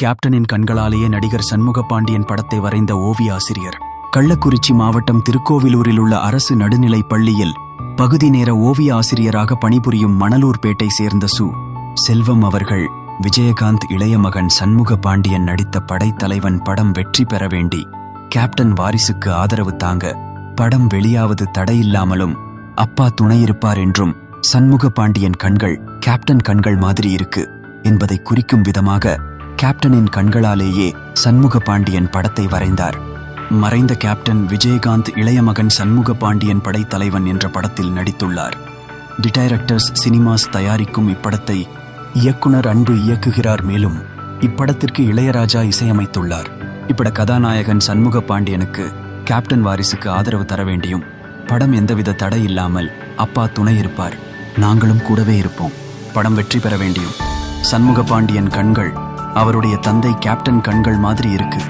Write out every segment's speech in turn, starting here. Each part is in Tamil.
கேப்டனின் கண்களாலேயே நடிகர் சண்முக பாண்டியன் படத்தை வரைந்த ஓவிய ஆசிரியர் கள்ளக்குறிச்சி மாவட்டம் திருக்கோவிலூரில் உள்ள அரசு நடுநிலை பள்ளியில் பகுதி நேர ஓவிய ஆசிரியராக பணிபுரியும் மணலூர்பேட்டை சேர்ந்த சு. செல்வம் அவர்கள் விஜயகாந்த் இளைய மகன் சண்முக பாண்டியன் நடித்த படைத்தலைவன் படம் வெற்றி பெற வேண்டி கேப்டன் வாரிசுக்கு ஆதரவு தாங்க படம் வெளியாவது தடையில்லாமலும் அப்பா துணையிருப்பார் என்றும் சண்முக பாண்டியன் கண்கள் கேப்டன் கண்கள் மாதிரி இருக்கு என்பதை குறிக்கும் விதமாக கேப்டனின் கண்களாலேயே சண்முக பாண்டியன் படத்தை வரைந்தார். மறைந்த கேப்டன் விஜயகாந்த் இளைய மகன் சண்முக பாண்டியன் படைத்தலைவன் என்ற படத்தில் நடித்துள்ளார். தி டைரக்டர்ஸ் சினிமாஸ் தயாரிக்கும் இப்படத்தை இயக்குனர் அன்பு இயக்குகிறார் மேலும் இப்படத்திற்கு இளையராஜா இசையமைத்துள்ளார். இப்பட கதாநாயகன் சண்முக பாண்டியனுக்கு கேப்டன் வாரிசுக்கு ஆதரவு தர வேண்டியும் படம் எந்தவித தடை இல்லாமல் அப்பா துணை இருப்பார். நாங்களும் கூடவே இருப்போம். படம் வெற்றி பெற வேண்டியும் சண்முக பாண்டியன் கண்கள் அவருடைய தந்தை கேப்டன் கண்கள் மாதிரி இருக்கு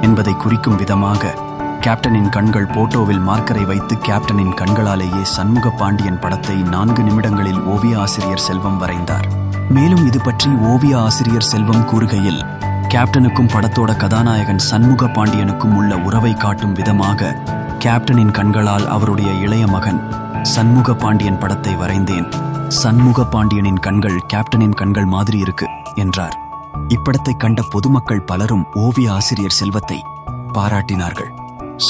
என்பதை குறிக்கும் விதமாக கேப்டனின் கண்கள் போட்டோவில் மார்க்கரை வைத்து கேப்டனின் கண்களாலேயே சண்முக பாண்டியன் படத்தை நான்கு நிமிடங்களில் ஓவிய ஆசிரியர் செல்வம் வரைந்தார். மேலும் இது பற்றி ஓவிய ஆசிரியர் செல்வம் கூறுகையில் கேப்டனுக்கும் படத்தோட கதாநாயகன் சண்முக பாண்டியனுக்கும் உள்ள உறவை காட்டும் விதமாக கேப்டனின் கண்களால் அவருடைய இளைய மகன் சண்முக பாண்டியன் படத்தை வரைந்தேன். சண்முக பாண்டியனின் கண்கள் கேப்டனின் கண்கள் மாதிரி இருக்கு என்றார். இப்படத்தை கண்ட பொதுமக்கள் பலரும் ஓவிய ஆசிரியர் செல்வத்தை பாராட்டினார்கள்.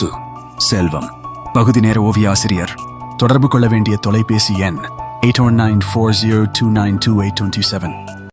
சு. செல்வம். பகுதி நேர ஓவிய ஆசிரியர். தொடர்பு கொள்ள வேண்டிய தொலைபேசி எண் eight one nine four zero two nine two eight twenty seven.